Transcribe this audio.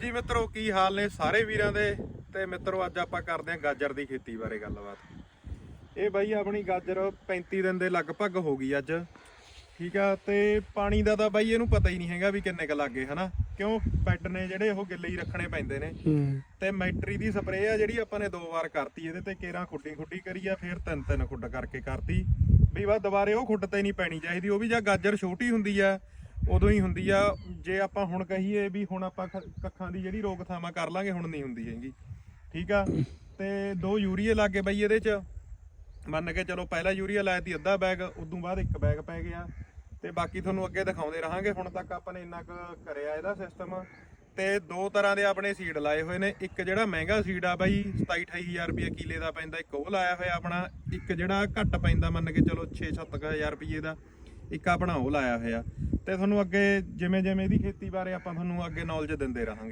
ਹਾਂਜੀ ਮਿੱਤਰੋ ਕੀ ਹਾਲ ਨੇ ਸਾਰੇ ਵੀਰਾਂ ਦੇ? ਤੇ ਮਿੱਤਰੋ ਅੱਜ ਆਪਾਂ ਕਰਦੇ ਆਂ ਗਾਜਰ ਦੀ ਖੇਤੀ ਬਾਰੇ ਗੱਲਬਾਤ। ਇਹ ਬਾਈ ਆਪਣੀ ਗਾਜਰ 35 ਦਿਨ ਦੇ ਲਗਭਗ ਹੋ ਗਈ ਅੱਜ। ਠੀਕ ਆ ਤੇ ਪਾਣੀ ਦਾ ਤਾਂ ਬਾਈ ਇਹਨੂੰ ਪਤਾ ਹੀ ਨਹੀਂ ਹੈਗਾ ਵੀ ਕਿੰਨੇ ਕ ਲੱਗੇ ਹਨਾ? ਕਿਉਂ? ਬੈੱਡ ਨੇ ਜਿਹੜੇ ਉਹ ਗਿੱਲੇ ਹੀ ਰੱਖਣੇ ਪੈਂਦੇ ਨੇ। ਹੂੰ। ਤੇ ਮੈਟਰੀ ਦੀ ਸਪਰੇਅ ਆ ਜਿਹੜੀ ਆਪਾਂ ਨੇ ਦੋ ਵਾਰ ਕਰਤੀ ਇਹਦੇ ਤੇ ਕੇਰਾਂ ਖੁੱਡੀ ਖੁੱਡੀ ਕਰੀ ਆ ਫਿਰ ਤਿੰਨ ਤਿੰਨ ਖੁੱਡ ਕਰਕੇ ਕਰਤੀ। ਵੀ ਬਸ ਦੁਬਾਰੇ ਉਹ ਖੁੱਡ ਤੇ ਨਹੀਂ ਪੈਣੀ ਚਾਹੀਦੀ ਉਹ ਵੀ ਜਾਂ ਗਾਜਰ ਛੋਟੀ ਹੁੰਦੀ ਆ ਉਦੋਂ ਹੀ ਹੁੰਦੀ ਆ, ਜੇ ਆਪਾਂ ਹੁਣ ਕਹੀਏ ਵੀ ਹੁਣ ਆਪਾਂ ਖ- ਕੱਖਾਂ ਦੀ ਜਿਹੜੀ ਰੋਕਥਾਮਾ ਕਰ ਲਾਂਗੇ, ਹੁਣ ਨਹੀਂ ਹੁੰਦੀ ਹੈਗੀ। ਠੀਕ ਆ? ਤੇ ਦੋ ਯੂਰੀਏ ਲੱਗੇ ਬਈ ਇਹਦੇ ਚ। ਮੰਨ ਕੇ ਚਲੋ ਪਹਿਲਾ ਯੂਰੀਆ ਲਾਇਆ ਤੀ ਅੱਧਾ ਬੈਗ, ਉਦੋਂ ਬਾਅਦ ਇੱਕ ਬੈਗ ਪੈ ਗਿਆ। ਤੇ ਬਾਕੀ ਤੁਹਾਨੂੰ ਅੱਗੇ ਦਿਖਾਉਂਦੇ ਰਹਾਂਗੇ, ਹੁਣ ਤੱਕ ਆਪਾਂ ਨੇ ਇੰਨਾ ਕੁ ਕਰਿਆ ਇਹਦਾ ਸਿਸਟਮ ਤੇ ਦੋ ਤਰ੍ਹਾਂ ਦੇ ਆਪਣੇ ਸੀਡ ਲਾਏ ਹੋਏ ਨੇ। ਇੱਕ ਜਿਹੜਾ ਮਹਿੰਗਾ ਸੀਡ ਆ ਬਾਈ 27 28000 ਰੁਪਏ ਕਿਲੇ ਦਾ ਪੈਂਦਾ, ਇੱਕ ਉਹ ਲਾਇਆ ਹੋਇਆ ਆਪਣਾ। ਇੱਕ ਜਿਹੜਾ ਘੱਟ ਪੈਂਦਾ ਮੰਨ ਕੇ ਚਲੋ 6-7000 ਰੁਪਏ ਦਾ, ਇੱਕ ਆਪਣਾ ਉਹ ਲਾਇਆ ਹੋਇਆ। ਤੇ ਤੁਹਾਨੂੰ ਅੱਗੇ ਜਿਵੇਂ ਜਿਵੇਂ ਇਹਦੀ ਖੇਤੀ ਬਾਰੇ ਆਪਾਂ ਤੁਹਾਨੂੰ ਅੱਗੇ ਨੌਲੇਜ ਦਿੰਦੇ ਰਹਾਂਗੇ।